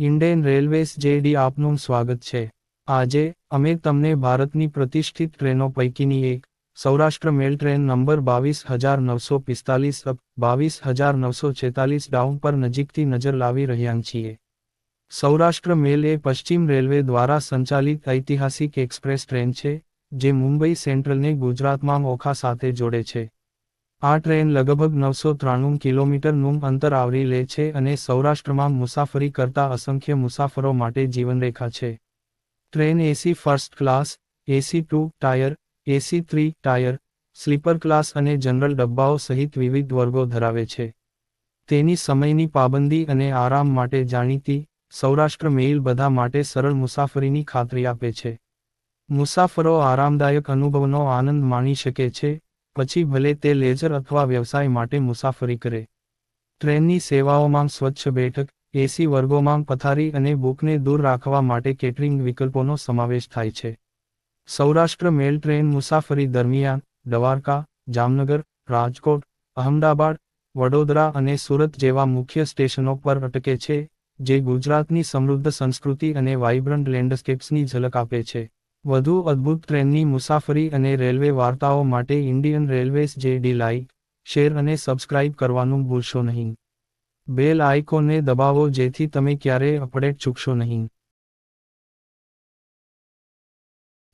Indian railways JD આપનું સ્વાગત છે. આજે, અમે તમને ભારતની પ્રતિષ્ઠિત ટ્રેનો પૈકીની એક, સૌરાષ્ટ્ર મેલ ટ્રેન નંબર બાવીસ હજાર નવસો પિસ્તાલીસ અપ, બાવીસ હજાર નવસો છેતાલીસ ડાઉન પર નજીકથી નજર લાવી રહ્યા છીએ. સૌરાષ્ટ્ર મેલ એ પશ્ચિમ રેલવે દ્વારા સંચાલિત ઐતિહાસિક એક્સપ્રેસ ટ્રેન છે, જે મુંબઈ સેન્ટ્રલને ગુજરાતમાં ઓખા સાથે જોડે છે. આ ટ્રેન લગભગ નવસો ત્રાણું કિલોમીટરનું અંતર આવરી લે છે અને સૌરાષ્ટ્રમાં મુસાફરી કરતા અસંખ્ય મુસાફરો માટે જીવનરેખા છે. Train AC first class AC two tier AC three tier, sleeper class અને જનરલ ડબ્બાઓ સહિત વિવિધ વર્ગો ધરાવે છે. તેની સમયની પાબંદી અને આરામ માટે જાણીતી સૌરાષ્ટ્ર મેઇલ બધા માટે સરળ મુસાફરીની ખાતરી આપે છે. મુસાફરો આરામદાયક અનુભવનો આનંદ માણી શકે છે પછી ભલે તે લેઝર અથવા વ્યવસાય માટે મુસાફરી કરે. ટ્રેનની સેવાઓમાં સ્વચ્છ બેઠક, એસી વર્ગોમાં પથારી અને બુકને દૂર રાખવા માટે કેટરિંગ વિકલ્પોનો સમાવેશ થાય છે. સૌરાષ્ટ્ર મેલ ટ્રેન મુસાફરી દરમિયાન, દ્વારકા, જામનગર, રાજકોટ, અહમદાબાદ, વડોદરા અને સુરત જેવા મુખ્ય સ્ટેશનો પર અટકે છે, જે ગુજરાતની સમૃદ્ધ સંસ્કૃતિ અને વાઇબ્રન્ટ લેન્ડસ્કેપ્સની ઝલક આપે છે. વધુ અદ્ભુત ટ્રેનની મુસાફરી અને રેલવે વાર્તાઓ માટે Indian railways J D like share અને સબસ્ક્રાઇબ કરવાનું ભૂલશો નહીં. બેલ આઇકોનને દબાવો જેથી તમે ક્યારેય અપડેટ ચૂકશો નહીં.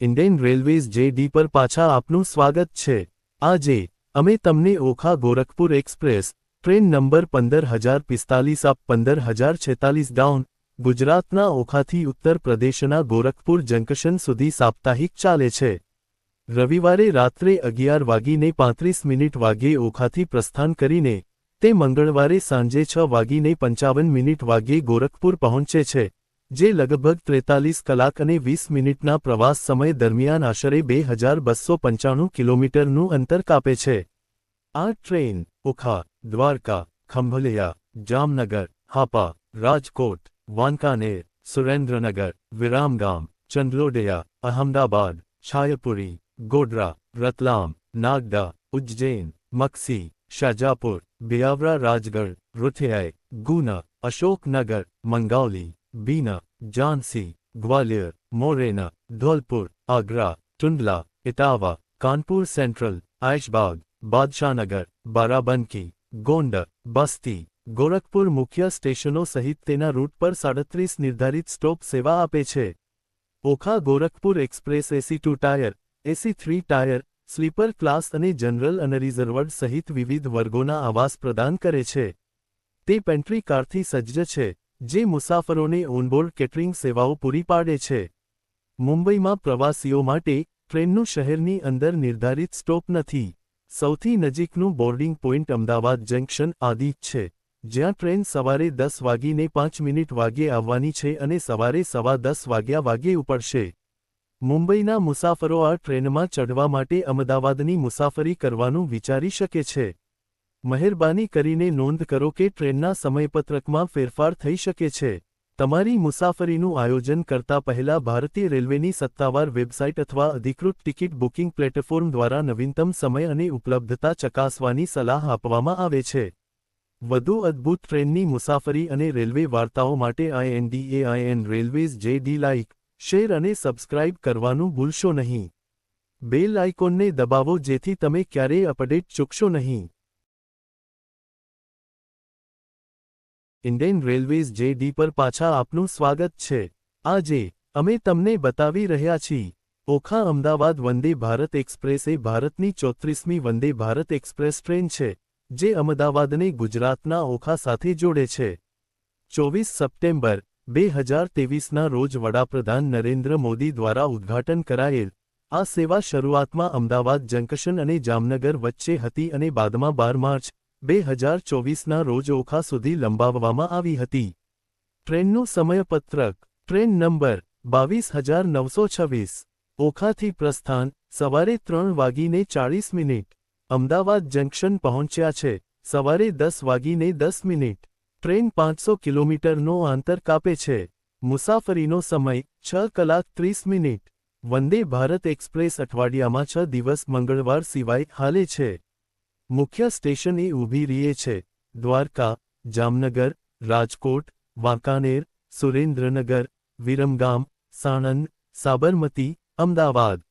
ઇન્ડિયન રેલવેઝ જે ડી પર પાછા આપનું સ્વાગત છે. આજે, અમે તમને Okha Gorakhpur express, train number પંદર હજાર પિસ્તાલીસ આપ પંદર હજાર છેતાલીસ ડાઉન ગુજરાતના ઓખાથી ઉત્તર પ્રદેશના ગોરખપુર જંકશન સુધી સાપ્તાહિક ચાલે છે. રવિવારે રાત્રે અગિયાર વાગીને પાંત્રીસ મિનિટ વાગ્યે ઓખાથી પ્રસ્થાન કરીને તે મંગળવારે સાંજે છ વાગીને પંચાવન મિનિટ વાગ્યે ગોરખપુર પહોંચે છે, જે લગભગ ત્રેતાલીસ કલાક અને વીસ મિનિટના પ્રવાસ સમય દરમિયાન આશરે બે હજાર બસો પંચાણું કિલોમીટરનું અંતર કાપે છે. આ ટ્રેન ઓખા, દ્વારકા, ખંભલિયા, જામનગર, હાપા, રાજકોટ वानकानेर, सुरेंद्रनगर, विरामगाम चंद्रोडया अहमदाबाद, छायापुरी, गोडरा, रतलाम, नागदा, उज्जैन, मक्सी, शाजापुर, बियावरा राजगढ़, रुथियाई, गुना, अशोकनगर मंगावली बीना, झांसी, ग्वालियर, मोरेना, धौलपुर, आगरा, टुंडला, इटावा, कानपुर सेंट्रल, आयशबाग, बादशाहनगर, बाराबंकी, गोंडा, बस्ती ગોરખપુર મુખ્ય સ્ટેશનો સહિત તેના રૂટ પર સાડત્રીસ નિર્ધારિત સ્ટોપ સેવા આપે છે. Okha Gorakhpur express AC two tier, AC three tier, sleeper class અને જનરલ અને રિઝર્વડ સહિત વિવિધ વર્ગોના આવાસ પ્રદાન કરે છે. તે પેન્ટ્રી કારથી સજ્જ છે, જે મુસાફરોને ઓનબોર્ડ કેટરિંગ સેવાઓ પૂરી પાડે છે. મુંબઈમાં પ્રવાસીઓ માટે ટ્રેનનું શહેરની અંદર નિર્ધારિત સ્ટોપ નથી. સૌથી નજીકનું બોર્ડિંગ પોઇન્ટ અમદાવાદ જંકશન આદિ છે. જ્યાં ટ્રેન સવારે દસ વાગીને પાંચ મિનિટ વાગ્યે આવવાની છે અને સવારે સવા દસ વાગ્યા વાગ્યે ઉપડશે. મુંબઈના મુસાફરો આ ટ્રેનમાં ચઢવા માટે અમદાવાદની મુસાફરી કરવાનું વિચારી શકે છે. મહેરબાની કરીને નોંધ કરો કે ટ્રેનના સમયપત્રકમાં ફેરફાર થઈ શકે છે. તમારી મુસાફરીનું આયોજન કરતા પહેલા ભારતીય રેલવેની સત્તાવાર વેબસાઇટ અથવા અધિકૃત ટિકિટ બુકિંગ પ્લેટફોર્મ દ્વારા નવીનતમ સમય અને ઉપલબ્ધતા ચકાસવાની સલાહ આપવામાં આવે છે. વધુ અદ્ભુત ટ્રેનની મુસાફરી અને રેલવે વાર્તાઓ માટે Indian railways J D like share અને સબસ્ક્રાઇબ કરવાનું ભૂલશો નહીં. બેલ આઇકોનને દબાવો જેથી તમે ક્યારેય અપડેટ ચૂકશો નહીં. ઇન્ડિયન રેલવેઝ જે ડી પર પાછા આપનું સ્વાગત છે. આજે, અમે તમને બતાવી રહ્યા છીએ. ઓખા અમદાવાદ વંદે ભારત એક્સપ્રેસ એ ભારતની ચોત્રીસમી વંદે ભારત એક્સપ્રેસ ટ્રેન છે. જે અમદાવાદને ગુજરાતના ઓખા સાથે જોડે છે. ચોવીસ સપ્ટેમ્બર, બે હજાર તેવીસના રોજ વડાપ્રધાન નરેન્દ્ર મોદી દ્વારા ઉદ્ઘાટન કરાયેલ આ સેવા શરૂઆતમાં અમદાવાદ જંકશન અને જામનગર વચ્ચે હતી અને બાદમાં બાર માર્ચ, બે હજાર ચોવીસના રોજ ઓખા સુધી લંબાવવામાં આવી હતી. ટ્રેનનું સમયપત્રક, ટ્રેન નંબર, બાવીસ હજાર નવસો છવ્વીસ, ઓખાથી પ્રસ્થાન, સવારે ત્રણ વાગીને ચાળીસ મિનિટ અમદાવાદ જંકશન પહોંચ્યા છે. સવારે દસ વાગીને દસ મિનિટ. ટ્રેન પાંચસો કિલોમીટરનો આંતર કાપે છે. મુસાફરીનો સમય છ કલાક ત્રીસ મિનિટ. વંદે ભારત એક્સપ્રેસ અઠવાડિયામાં છ દિવસ મંગળવાર સિવાય હાલે છે. મુખ્ય સ્ટેશન એ ઊભી રહીએ છે. દ્વારકા, જામનગર, રાજકોટ, વાંકાનેર, સુરેન્દ્રનગર, વિરમગામ, સાણંદ, સાબરમતી, અમદાવાદ.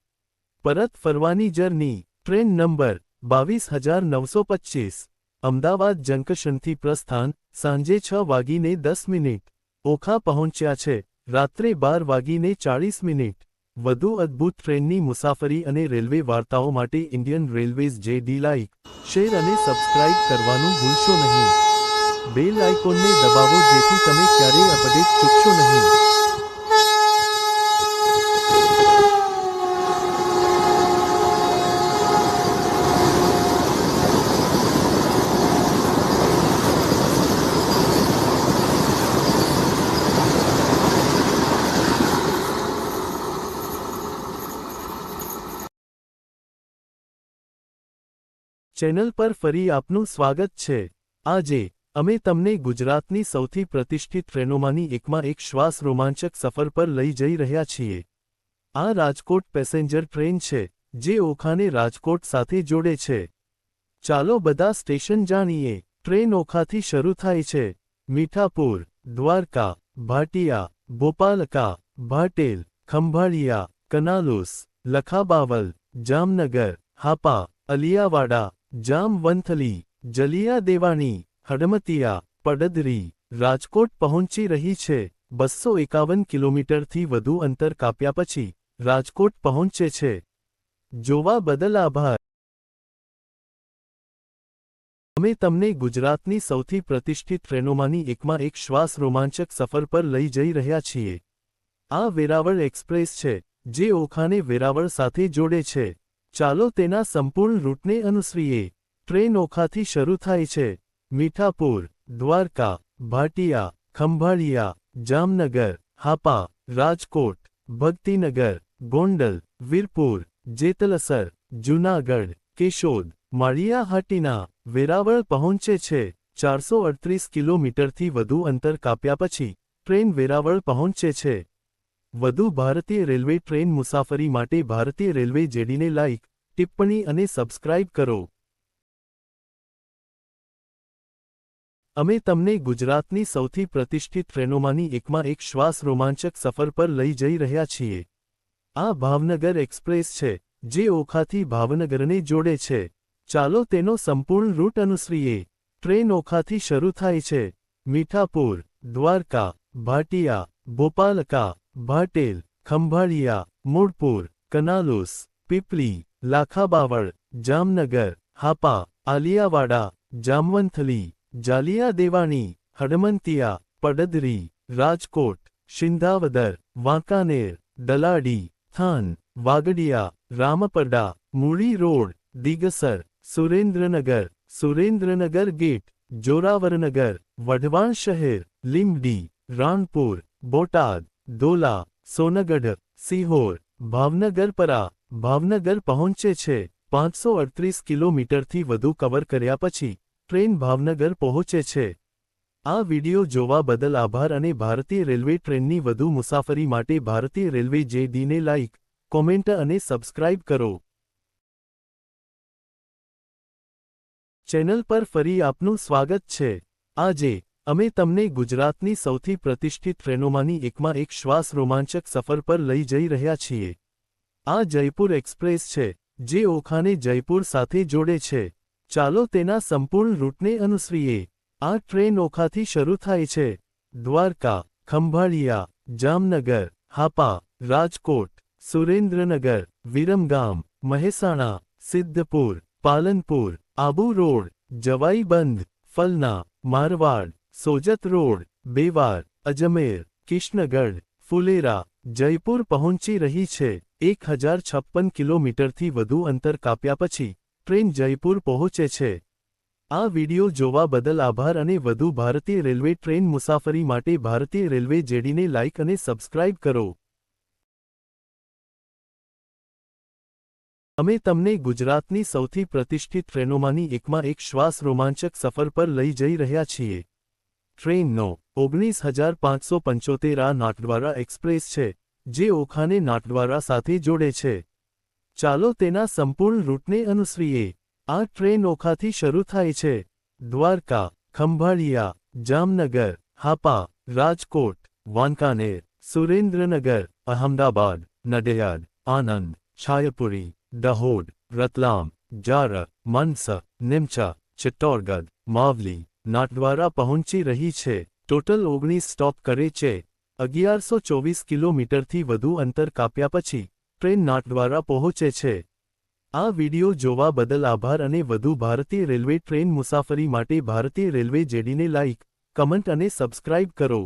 પરત ફરવાની જર્ની. ટ્રેન નંબર બાવીસ હજાર નવસો પચ્ચીસ અમદાવાદ જંકશનથી પ્રસ્થાન સાંજે છ વાગીને દસ મિનિટ. ઓખા પહોંચ્યા છે, રાત્રે બાર વાગીને ચાળીસ મિનિટ. વધુ અદ્ભુત ટ્રેનની મુસાફરી અને રેલવે વાર્તાઓ માટે Indian railways J D like share અને સબસ્ક્રાઇબ કરવાનું ભૂલશો નહીં. બેલ આઇકોનને દબાવો જેથી તમે ક્યારેય અપડેટ ચૂકશો નહીં. ચેનલ પર ફરી આપનું સ્વાગત છે. આજે, અમે તમને ગુજરાતની સૌથી પ્રતિષ્ઠિત ટ્રેનોમાંની એકમાં એક શ્વાસ રોમાંચક સફર પર લઈ જઈ રહ્યા છીએ. આ રાજકોટ પેસેન્જર ટ્રેન છે, જે ઓખાને રાજકોટ સાથે જોડે છે. ચાલો બધા સ્ટેશન જાણીએ, ટ્રેન ઓખાથી શરૂ થાય છે. મીઠાપુર, દ્વારકા, ભાટિયા, ભોપાલકા, ભાટેલ, ખંભાળિયા, કનાલુસ, લખાબાવલ, જામનગર, હાપા, અલિયાવાડા જામવંથલી, જલિયા દેવાણી, હડમતિયા, પડદરી, રાજકોટ પહોંચી રહી છે. બસો એકાવન કિલોમીટરથી વધુ અંતર કાપ્યા પછી રાજકોટ પહોંચે છે. જોવા બદલ આભાર. અમે તમને ગુજરાતની સૌથી પ્રતિષ્ઠિત ટ્રેનોમાંની એકમાં એક શ્વાસ રોમાંચક સફર પર લઈ જઈ રહ્યા છીએ. આ વેરાવળ એક્સપ્રેસ છે, જે ઓખાને વેરાવળ સાથે જોડે છે. ચાલો તેના સંપૂર્ણ રૂટને અનુસરીએ. ટ્રેન ઓખાથી શરૂ થાય છે. મીઠાપુર, દ્વારકા, ભાટિયા, ખંભાળિયા, જામનગર, હાપા, રાજકોટ, ભક્તિનગર, ગોંડલ, વીરપુર, જેતલસર, જૂનાગઢ, કેશોદ, માળિયાહાટીના વેરાવળ પહોંચે છે. ચારસો અડત્રીસ કિલોમીટરથી વધુ અંતર કાપ્યા પછી ટ્રેન વેરાવળ પહોંચે છે. વધુ ભારતીય રેલવે ટ્રેન મુસાફરી માટે ભારતીય રેલવે જેડીને લાઇક ટિપ્પણી અને સબસ્ક્રાઇબ કરો. અમે તમને ગુજરાતની સૌથી પ્રતિષ્ઠિત ટ્રેનોમાંની એકમાં એક શ્વાસ રોમાંચક સફર પર લઈ જઈ રહ્યા છીએ. આ ભાવનગર એક્સપ્રેસ છે, જે ઓખાથી ભાવનગરને જોડે છે. ચાલો તેનો સંપૂર્ણ રૂટ અનુસરીએ. ટ્રેન ઓખાથી શરૂ થાય છે. મીઠાપુર, દ્વારકા, ભાટિયા, ભોપાલકા ભાટેલ ખંભાળિયા, મૂળપુર, કનાલુસ પીપલી લાખાબાવળ, જામનગર, હાપા, આલિયાવાડા, જામવંથલી જાલિયા દેવાણી હડમંતિયા, પડદરી, રાજકોટ, શિંધાવદર, વાંકાનેર, દલાડી, થાન, વાગડિયા, રામપરડા, મૂળી રોડ, દિગસર, સુરેન્દ્રનગર સુરેન્દ્રનગર ગેટ, જોરાવરનગર, વઢવાણ શહેર લીમડી રાણપુર, બોટાદ દોલા, સોનગઢ, સિહોર ભાવનગરપરા ભાવનગર પહોંચે છે. પાંચસો અડત્રીસ કિલોમીટરથી વધુ કવર કર્યા પછી ટ્રેન ભાવનગર પહોંચે છે. આ વિડિયો જોવા બદલ આભાર અને ભારતીય રેલવે ટ્રેનની વધુ મુસાફરી માટે ભારતીય રેલવે જે દીને લાઇક કોમેન્ટ અને સબસ્ક્રાઇબ કરો. ચેનલ પર ફરી આપનું સ્વાગત છે. આજે અમે તમને ગુજરાતની સૌથી પ્રતિષ્ઠિત ટ્રેનોમાંની એકમાં એક શ્વાસ રોમાંચક સફર પર લઈ જઈ રહ્યા છીએ. આ જયપુર એક્સપ્રેસ છે, જે ઓખાને જયપુર સાથે જોડે છે. ચાલો તેના સંપૂર્ણ રૂટને અનુસરીએ. આ ટ્રેન ઓખાથી શરૂ થાય છે. દ્વારકા, ખંભાળિયા, જામનગર, હાપા, રાજકોટ, સુરેન્દ્રનગર, વિરમગામ, મહેસાણા, સિદ્ધપુર, પાલનપુર, આબુ રોડ જવાઈબંધ ફલના, મારવાડ સોજત રોડ બેવાર અજમેર કિશ્નગઢ ફુલેરા જયપુર પહોંચી રહી છે એક હજાર છપ્પન કિલોમીટરથી વધુ અંતર કાપ્યા પછી, ટ્રેન જયપુર પહોંચે છે. આ વિડિયો જોવા બદલ આભાર અને વધુ ભારતીય રેલવે ટ્રેન મુસાફરી માટે ભારતીય રેલવે જેડીને લાઇક અને સબસ્ક્રાઇબ કરો. અમે તમને ગુજરાતની સૌથી પ્રતિષ્ઠિત ટ્રેનોમાંની એકમાં એક શ્વાસ રોમાંચક સફર પર લઈ જઈ રહ્યા છીએ. ટ્રેનનો ઓગણીસ હજાર પાંચસો પંચોતેર આ નાટદ્વારા એક્સપ્રેસ છે, જે ઓખાને નાટદ્વારા સાથે જોડે છે. ચાલો તેના સંપૂર્ણ રૂટને અનુસરીએ. આ ટ્રેન ઓખાથી શરૂ થાય છે. દ્વારકા, ખંભાળિયા, જામનગર, હાપા, રાજકોટ, વાંકાનેર, સુરેન્દ્રનગર, અહમદાબાદ, નડિયાદ આનંદ છાયપુરી, દહોદ, રતલામ જાર મનસ, નિમચા, ચિત્તોડગઢ, માવલી નાટદ્વારા પહોંચી રહી છે. ટોટલ ઓગણીસ સ્ટોપ કરે છે. અગિયારસો ચોવીસ કિલોમીટરથી વધુ અંતર કાપ્યા પછી ટ્રેન નાટ દ્વારા પહોંચે છે. આ વિડિયો જોવા બદલ આભાર અને વધુ ભારતીય રેલવે ટ્રેન મુસાફરી માટે ભારતીય રેલવે જેડીને લાઇક કમેન્ટ અને સબસ્ક્રાઇબ કરો.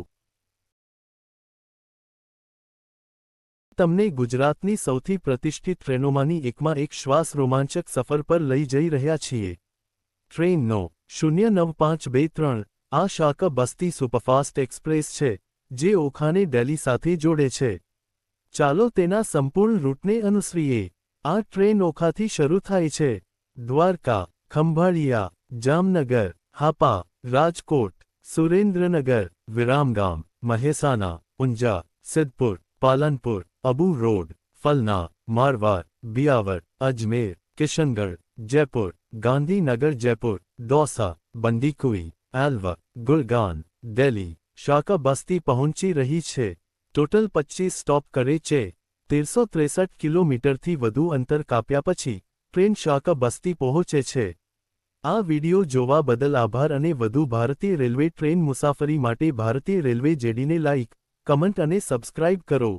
તમને ગુજરાતની સૌથી પ્રતિષ્ઠિત ટ્રેનોમાંની એકમાં એક શ્વાસ રોમાંચક સફર પર લઈ જઈ રહ્યા છીએ. ટ્રેનનો શૂન્ય નવ પાંચ બે ત્રણ આ શાકા બસ્તી સુપરફાસ્ટ એક્સપ્રેસ છે, જે ઓખાને દિલ્હી સાથે જોડે છે. ચાલો તેના સંપૂર્ણ રૂટને અનુસરીએ. આ ટ્રેન ઓખાથી શરૂ થાય છે. દ્વારકા, ખંભાળિયા, જામનગર, હાપા, રાજકોટ, સુરેન્દ્રનગર, વિરામગામ, મહેસાણા ઉંજા સિદ્ધપુર, પાલનપુર, અબુ રોડ, ફલના મારવાર બિયાવર અજમેર, કિશનગઢ જયપુર ગાંધીનગર જયપુર દોસા બંદીકુઈ એલ્વા ગુલગાન દિલ્હી શાકા બસ્તી પહોંચી રહી છે. ટોટલ પચ્ચીસ સ્ટોપ કરે છે. તેરસો ત્રેસઠ કિલોમીટરથી વધુ અંતર કાપ્યા પછી ટ્રેન શાકા બસ્તી પહોંચે છે. આ વિડિયો જોવા બદલ આભાર અને વધુ ભારતીય રેલવે ટ્રેન મુસાફરી માટે ભારતીય રેલવે જેડીને લાઇક કમેન્ટ અને સબસ્ક્રાઇબ કરો.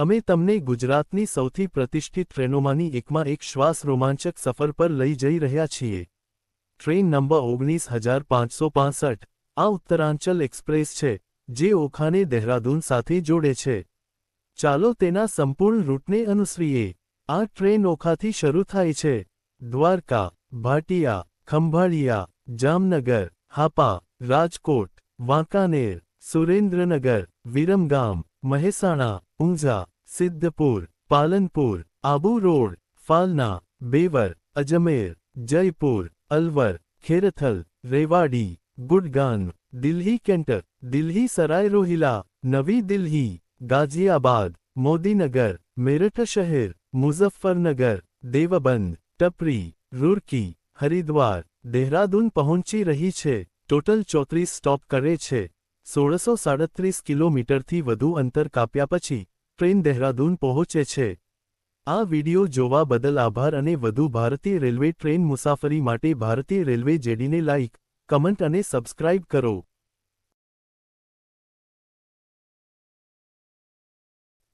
અમે તમને ગુજરાતની સૌથી પ્રતિષ્ઠિત ટ્રેનોમાંની એકમાં એક શ્વાસ રોમાંચક સફર પર લઈ જઈ રહ્યા છીએ. ટ્રેન નંબર ઓગણીસ હજાર પાંચસો પાંસઠ, આ ઉત્તરાંચલ એક્સપ્રેસ છે, જે ઓખાને દહેરાદૂન સાથે જોડે છે. ચાલો તેના સંપૂર્ણ રૂટને અનુસરીએ. આ ટ્રેન ઓખાથી શરૂ થાય છે. દ્વારકા, ભાટિયા, ખંભાળિયા, જામનગર, હાપા, રાજકોટ, વાંકાનેર, સુરેન્દ્રનગર, વિરમગામ, મહેસાણા, ઊંઝા સિદ્ધપુર પાલનપુર આબુ રોડ ફાલના બેવર અજમેર જયપુર અલવર ખેરથલ રેવાડી ગુડગાન દિલ્હી કેન્ટર દિલ્હી સરાય રોહિલા નવી દિલ્હી ગાઝિયાબાદ મોદીનગર મેરઠ શહેર મુઝફ્ફરનગર દેવબંદ ટપરી રૂરકી હરિદ્વાર દેહરાદૂન પહોંચી રહી છે ટોટલ ચોત્રીસ સ્ટોપ કરે છે સોળસો સાડત્રીસ કિલોમીટરથી વધુ અંતર કાપ્યા પછી ટ્રેન દહેરાદૂન પહોંચે છે. આ વિડિયો જોવા બદલ આભાર અને વધુ ભારતીય રેલવે ટ્રેન મુસાફરી માટે ભારતીય રેલવે જેડીને લાઇક કમેન્ટ અને સબસ્ક્રાઇબ કરો.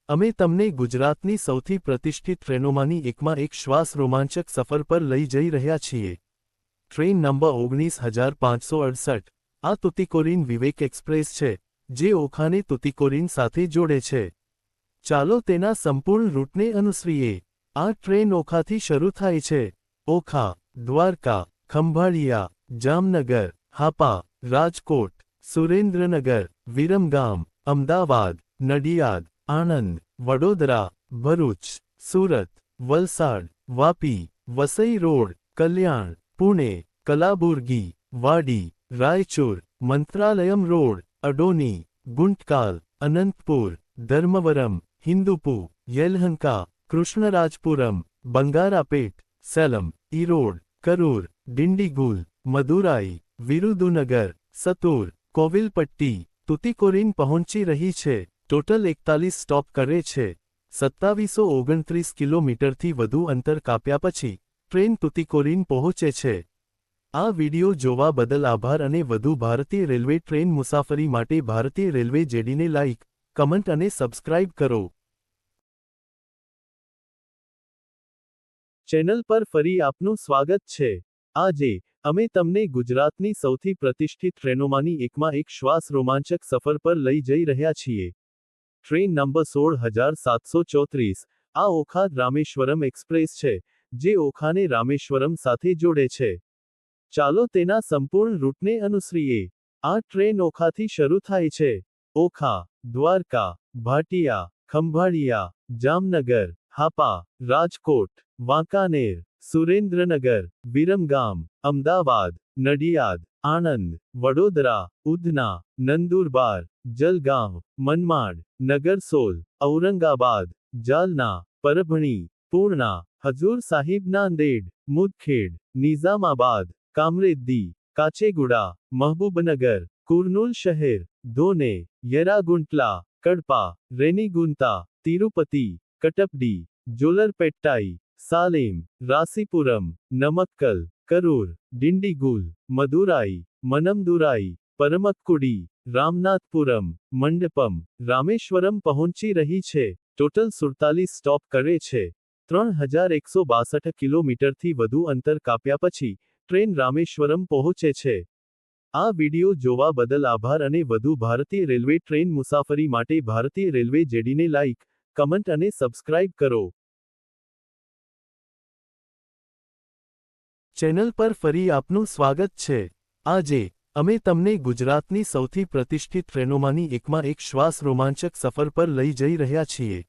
અમે તમને ગુજરાતની સૌથી પ્રતિષ્ઠિત ટ્રેનોમાંની એકમાં એક શ્વાસ રોમાંચક સફર પર લઈ જઈ રહ્યા છીએ. ટ્રેન નંબર ઓગણીસ હજાર પાંચસો અડસઠ, આ તુતિકોરિન વિવેક એક્સપ્રેસ છે, જે ઓખાને તુતિકોરિન સાથે જોડે છે. ચાલો તેના સંપૂર્ણ રૂટને અનુસરીએ. આ ટ્રેન ઓખાથી શરૂ થાય છે. ઓખા, દ્વારકા, ખંભાળિયા, જામનગર, હાપા, રાજકોટ, સુરેન્દ્રનગર, વિરમગામ, અમદાવાદ, નડિયાદ, આણંદ, વડોદરા, ભરૂચ, સુરત, વલસાડ, વાપી, વસઈ રોડ, કલ્યાણ, પુણે, કલાબુર્ગી, વાડી, રાયચુર, મંત્રાલયમ રોડ, અડોની, ગુંટકાલ, અનંતપુર, ધર્મવરમ હિન્દુપુ, યેલહંકા, કૃષ્ણરાજપુરમ, બંગારાપેટ, સેલમ, ઈરોડ, કરૂર, ડિંડીગુલ, મદુરાઈ, વિરુદુનગર, સતુર, કોવિલપટ્ટી, તુતિકોરિન પહોંચી રહી છે, ટોટલ એકતાલીસ સ્ટોપ કરે છે. સત્તાવીસો ઓગણત્રીસ કિલોમીટરથી વધુ અંતર કાપ્યા પછી, ટ્રેન તુતિકોરિન પહોંચે છે. આ વિડિયો જોવા બદલ આભાર અને વધુ ભારતીય રેલવે ટ્રેન મુસાફરી માટે ભારતીય રેલવે જેડીને લાઇક કમેન્ટ અને સબસ્ક્રાઇબ કરો. ચેનલ પર ફરી આપનું સ્વાગત છે. આજે, અમે તમને ગુજરાતની સૌથી પ્રતિષ્ઠિત ટ્રેનોમાંની એકમાં એક શ્વાસ રોમાંચક સફર પર લઈ જઈ રહ્યા છીએ. ટ્રેન નંબર સોળ હજાર સાતસો ચોત્રીસ, આ ઓખા રામેશ્વરમ એક્સપ્રેસ છે, જે ઓખાને રામેશ્વરમ સાથે જોડે છે. ચાલો તેના સંપૂર્ણ રૂટને અનુસરીએ. આ ટ્રેન ઓખાથી શરૂ થાય છે. ઓખા દ્વારકા, ભાટિયા, ખંભાળિયા, જામનગર, હાપા, રાજકોટ, વાંકાનેર, સુરેન્દ્રનગર, વિરમગામ, અમદાવાદ, નડિયાદ, આણંદ, વડોદરા, ઉધના, નંદુરબાર, જલગાંવ, મનમાડ, નગરસોલ, ઔરંગાબાદ, જાલના, પરભણી, પૂર્ણા, હજૂર સાહિબ નાંદેડ મુદખેડ, નિઝામાબાદ, કામરેદ્દી, કાચેગુડા, મહબૂબનગર, કુર્નૂલ શહેર ધોને યરાગુંટલા કડપા રેનીગુંતા તિરુપતિ કટપડી જોલરપેટ્ટાઈ સાલેમ રાસીપુરમ નમક્કલ કરૂર ડિંડીગુલ મદુરાઈ મનમદુરાઈ પરમક્કુડી રામનાથપુરમ મંડપમ રામેશ્વરમ પહોંચી રહી છે ટોટલ સુડતાલીસ સ્ટોપ કરે છે ત્રણ હજાર એકસો બાસઠ કિલોમીટરથી વધુ અંતર કાપ્યા પછી ટ્રેન રામેશ્વરમ પહોંચે છે આ વિડિયો જોવા બદલ આભાર અને વધુ ભારતીય રેલવે ટ્રેન મુસાફરી માટે ભારતીય રેલવે જેડીને લાઇક કમેન્ટ અને સબસ્ક્રાઇબ કરો. ચેનલ પર ફરી આપનું સ્વાગત છે. આજે, અમે તમને ગુજરાતની સૌથી પ્રતિષ્ઠિત ટ્રેનોમાંની એકમાં એક શ્વાસ રોમાંચક સફર પર લઈ જઈ રહ્યા છીએ.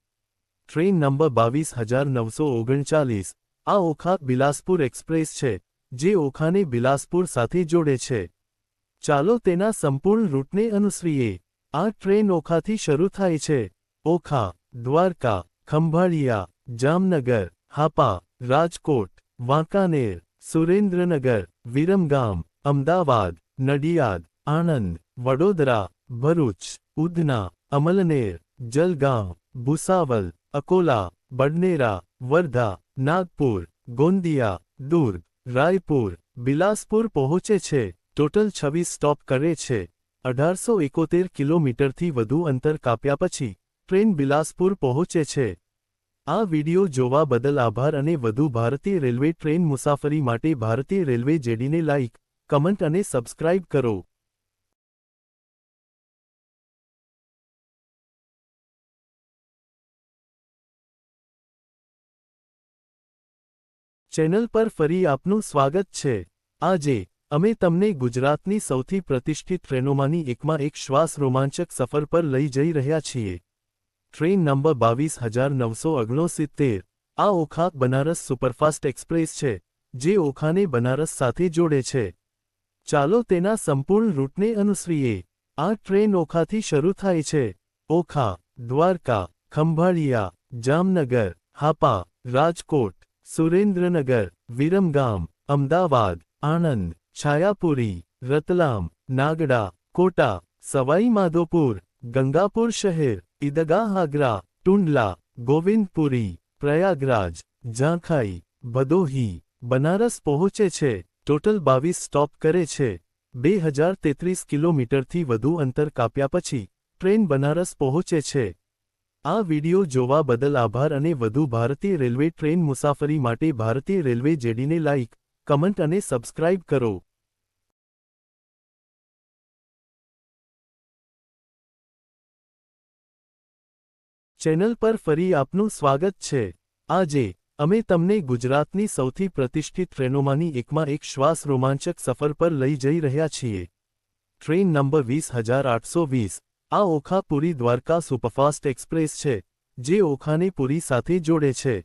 ટ્રેન નંબર બાવીસ હજાર નવસો ઓગણચાલીસ, આ ઓખા બિલાસપુર એક્સપ્રેસ છે, જે ઓખાને બિલાસપુર સાથે જોડે છે. ચાલો તેના સંપૂર્ણ રૂટને અનુસરીએ. આ ટ્રેન ઓખાથી શરૂ થાય છે. ઓખા, દ્વારકા, ખંભાળિયા, જામનગર, હાપા, રાજકોટ, વાંકાનેર, સુરેન્દ્રનગર, વિરમગામ, અમદાવાદ, નડિયાદ, આણંદ, વડોદરા, ભરૂચ, ઉધના, અમલનેર, જલગાંવ, ભૂસાવલ, અકોલા, બડનેરા, વર્ધા, નાગપુર, ગોંદિયા, દુર્ગ, રાયપુર, બિલાસપુર પહોંચે છે. ટોટલ છવ્વીસ સ્ટોપ કરે છે. અઢારસો એકોતેર કિલોમીટરથી વધુ અંતર કાપ્યા પછી ટ્રેન બિલાસપુર પહોંચે છે. આ વિડિયો જોવા બદલ આભાર અને વધુ ભારતીય રેલવે ટ્રેન મુસાફરી માટે ભારતીય રેલવે જેડીને લાઇક કમેન્ટ અને સબસ્ક્રાઇબ કરો. ચેનલ પર ફરી આપનું સ્વાગત છે. આજે અમે તમને ગુજરાતની સૌથી પ્રતિષ્ઠિત ટ્રેનોમાંની એકમાં એક શ્વાસ રોમાંચક સફર પર લઈ જઈ રહ્યા છીએ. ટ્રેન નંબર બાવીસ હજાર નવસો ઓગણસિત્તેર. આ ઓખા બનારસ સુપરફાસ્ટ એક્સપ્રેસ છે, જે ઓખાને બનારસ સાથે જોડે છે. ચાલો તેના સંપૂર્ણ રૂટને અનુસરીએ. આ ટ્રેન ઓખાથી શરૂ થાય છે. ઓખા, દ્વારકા, ખંભાળિયા, જામનગર, હાપા, રાજકોટ, સુરેન્દ્રનગર, વિરમગામ, અમદાવાદ, આણંદ. છાયાપુરી રતલામ નાગડા કોટા સવાઈ માધોપુર ગંગાપુર શહેર ઈદગાહ આગ્રા ટુંડલા ગોવિંદપુરી પ્રયાગરાજ ઝાંખાઈ ભદોહી બનારસ પહોંચે છે ટોટલ બાવીસ સ્ટોપ કરે છે બે હજાર તેત્રીસ કિલોમીટરથી વધુ અંતર કાપ્યા પછી, ટ્રેન બનારસ પહોંચે છે. આ વિડિયો જોવા બદલ આભાર અને વધુ ભારતીય રેલવે ટ્રેન મુસાફરી માટે ભારતીય રેલવે જેડીને લાઇક કમેન્ટ અને સબસ્ક્રાઇબ કરો. ચેનલ પર ફરી આપનું સ્વાગત છે. આજે, અમે તમને ગુજરાતની સૌથી પ્રતિષ્ઠિત ટ્રેનોમાંની એકમાં એક શ્વાસ રોમાંચક સફર પર લઈ જઈ રહ્યા છીએ. ટ્રેન નંબર વીસ હજાર આઠસો વીસ, આ ઓખા પુરી દ્વારકા સુપરફાસ્ટ એક્સપ્રેસ છે, જે ઓખાને પુરી સાથે જોડે છે.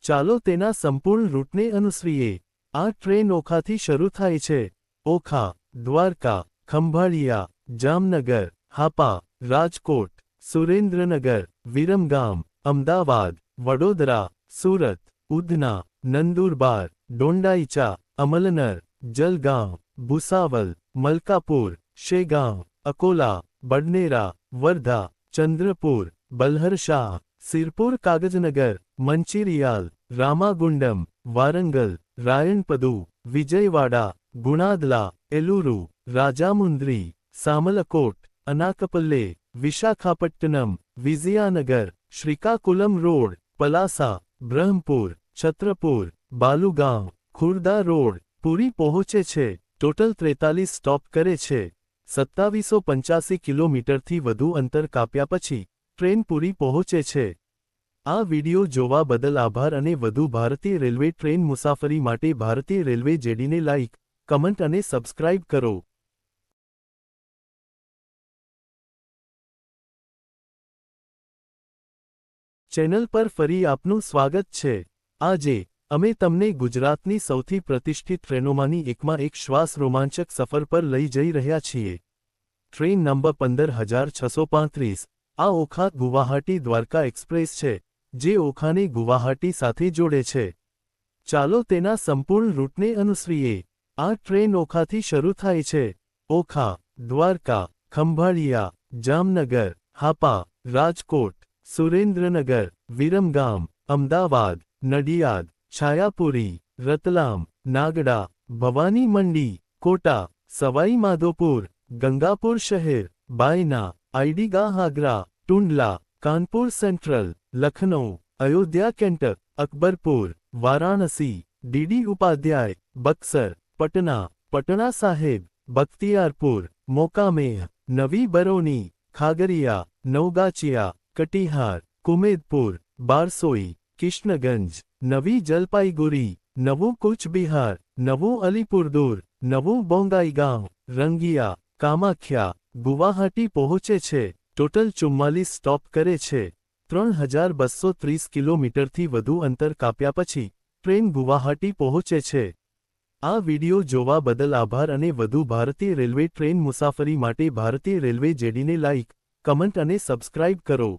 ચાલો તેના સંપૂર્ણ રૂટને અનુસરીએ. આ ટ્રેન ઓખાથી શરૂ થાય છે. ઓખા, દ્વારકા, ખંભાળિયા, જામનગર, હાપા, રાજકોટ સુરેન્દ્રનગર, વિરમગામ, અમદાવાદ, વડોદરા, સુરત, ઉધના, નંદુરબાર, ડોંડાઈચા, અમલનર, જલગાંવ, ભૂસાવલ, મલકાપુર, શેગાંવ, અકોલા, બડનેરા, વર્ધા, ચંદ્રપુર, બલહરશાહ, સિરપુર કાગજનગર, મંચિરિયાલ, રામાગુંડમ, વારંગલ, રાયણપદુ, વિજયવાડા, ગુણાદલા, એલુરુ, રાજામુંદ્રી, સામલકોટ, અનાકપલ્લે વિશાખાપટ્ટનમ વિઝિયાનગર શ્રીકાકુલમ રોડ, પલાસા, બ્રહ્મપુર, છત્રપુર, બાલુગાંવ, ખુરદા રોડ, પુરી પહોંચે છે, ટોટલ ત્રેતાલીસ સ્ટોપ કરે છે. સત્તાવીસો પંચ્યાસી કિલોમીટરથી વધુ અંતર કાપ્યા પછી, ટ્રેન પુરી પહોંચે છે. આ વિડિયો જોવા બદલ આભાર અને વધુ ભારતીય રેલવે ટ્રેન મુસાફરી માટે ભારતીય રેલવે જેડીને લાઇક કમેન્ટ અને સબસ્ક્રાઇબ કરો. ચેનલ પર ફરી આપનું સ્વાગત છે. આજે, અમે તમને ગુજરાતની સૌથી પ્રતિષ્ઠિત ટ્રેનોમાંની એકમાં એક શ્વાસ રોમાંચક સફર પર લઈ જઈ રહ્યા છીએ. ટ્રેન નંબર પંદર હજાર છસો પાંત્રીસ, આ ઓખા ગુવાહાટી દ્વારકા એક્સપ્રેસ છે, જે ઓખાને ગુવાહાટી સાથે જોડે છે. ચાલો તેના સંપૂર્ણ રૂટને અનુસરીએ. આ ટ્રેન ઓખાથી શરૂ થાય છે. ઓખા, દ્વારકા, ખંભાળિયા, જામનગર, હાપા, રાજકોટ સુરેન્દ્રનગર, વિરમગામ, અમદાવાદ, નડિયાદ, છાયાપુરી, રતલામ, નાગડા ભવાની મંડી કોટા સવાઈ માધોપુર ગંગાપુર શહેર, Bayana Idgah Agra Tundla, Kanpur central, Lucknow, Ayodhya cantt Akbarpur, Varanasi, D D Upadhyay, Buxar, Patna, Patna Sahib, Bakhtiyarpur, Mokameh, નવી બરોની, ખાગરિયા, નવગાચિયા કટિહાર કુમેદપુર બારસોઈ કિષ્ણગંજ નવી જલપાઈગુરી નવું કૂચબિહાર નવું અલીપુરદૂર નવું બોંગાઈગાંવ રંગિયા કામાખ્યા ગુવાહાટી પહોંચે છે ટોટલ ચુમ્માલીસ સ્ટોપ કરે છે ત્રણ હજાર બસો ત્રીસ કિલોમીટરથી વધુ અંતર કાપ્યા પછી, ટ્રેન ગુવાહાટી પહોંચે છે. આ વિડિયો જોવા બદલ આભાર અને વધુ ભારતીય રેલવે ટ્રેન મુસાફરી માટે ભારતીય રેલવે જેડીને લાઇક કમેન્ટ અને સબસ્ક્રાઇબ કરો.